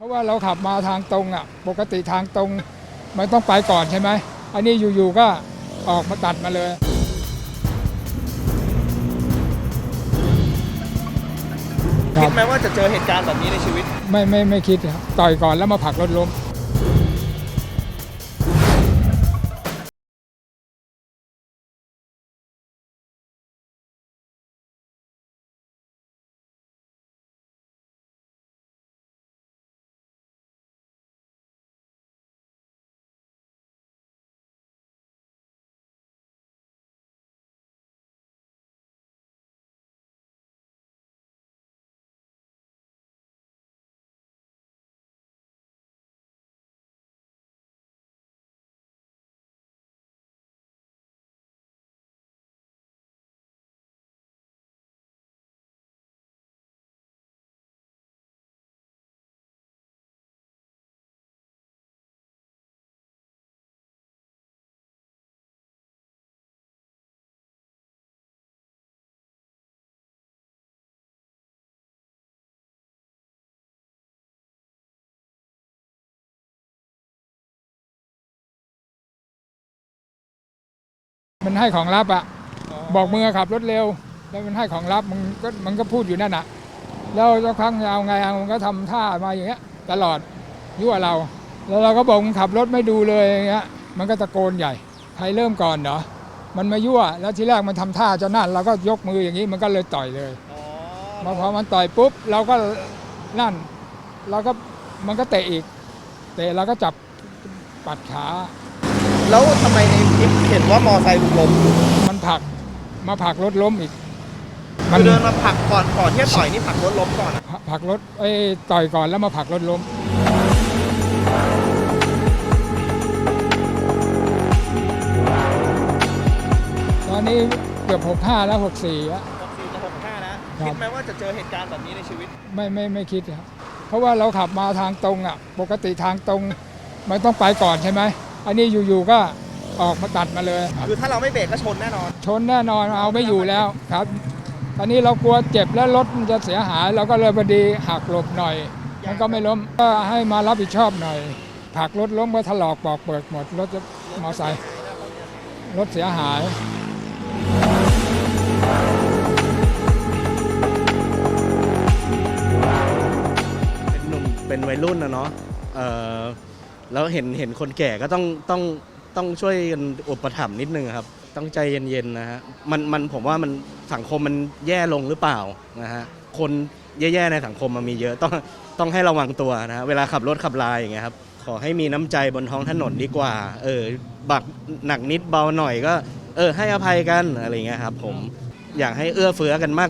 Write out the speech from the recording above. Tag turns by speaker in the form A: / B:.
A: เพราะว่าเราขับมาทางตรงอะ ปกติทางตรง มันต้องไปก่อนใช่ไหม อันนี้อยู่ๆก็ออกมาตัดมาเลย
B: คิดไหมว่าจะเจอเหตุการณ์แบบนี้ในชีวิต
A: ไม่ไม่ไม่คิดครับต่อยก่อนแล้วมาผลักรถล้ม มันให้ของลับอะบอกมือขับรถเร็ว แล้วมันให้ของลับมันก็มันก็พูดอยู่นั่นน่ะแล้วสักครั้งเอาไงเอามันก็ทำท่ามาอย่างเงี้ย ตลอดยั่วเรา แล้วเราก็บอกมึงขับรถไม่ดูเลยอย่างเงี้ยมันก็ตะโกนใหญ่ใครเริ่มก่อนเหรอมันมายั่วแล้วทีแรกมันทำท่าจะนั่นเราก็ยกมืออย่างนี้มันก็เลยต่อยเลย
B: อ๋อ
A: มาพอมันต่อยปุ๊บเราก็นั่นเราก็มันก็เตะอีกเตะเราก็จับปัดขา
B: แล้วทำไมในคลิปเห็นว่ามอไซค์ล้ม
A: มันผลักมาผลักรถล้มอีก มั
B: คือเดินมาผลักก่อนก่อนที่จะต่อยนี่ผลักรถล้มก่อนอะ
A: ผลักรถเอ้ยต่อยก่อนแล้วมาผลักรถล้ม ตอนนี้เกือบ65แล้ว64แล้ว
B: หกสี่จะหกห้านะ
A: ครับ
B: คิดไหมว่าจะเจอเหตุการณ์แบบนี้ในชีวิต
A: ไม่ไม่ไม่คิดครับเพราะว่าเราขับมาทางตรงอะ ปกติทางตรงมันต้องไปก่อนใช่ไหม อันนี้อยู่ๆก็ออกมาตัดมาเลยครับ
B: คือถ้าเราไม่เบรกก็ชนแน่นอน
A: ชนแน่นอนเอาไม่อยู่แล้วครับ ตอนนี้เรากลัวเจ็บแล้วรถมันจะเสียหายเราก็เลยพอดีหักหลบหน่อยมันก็ไม่ล้มก็ให้มารับผิดชอบหน่อยผลักรถล้มก็ถลอกปอกเปิดหมดรถจะมอไซค์รถเสียหาย
C: เป็นหนุ่มเป็นวัยรุ่นนะเนาะเออ แล้วเห็นเห็นคนแก่ก็ต้องต้องต้องช่วยกันอุปถัมภ์นิดนึงครับ ต้องใจเย็นๆนะฮะมันมันผมว่ามันสังคมมันแย่ลงหรือเปล่านะฮะคนแย่ๆในสังคมมันมีเยอะต้องต้องให้ระวังตัวนะฮะเวลาขับรถขับลายอย่างเงี้ยครับขอให้มีน้ำใจบนท้องถนนดีกว่า เออ บักหนักนิดเบาหน่อยก็ เออ ให้อภัยกันอะไรเงี้ยครับ ผม อยากให้เอื้อเฟื้อกันมาก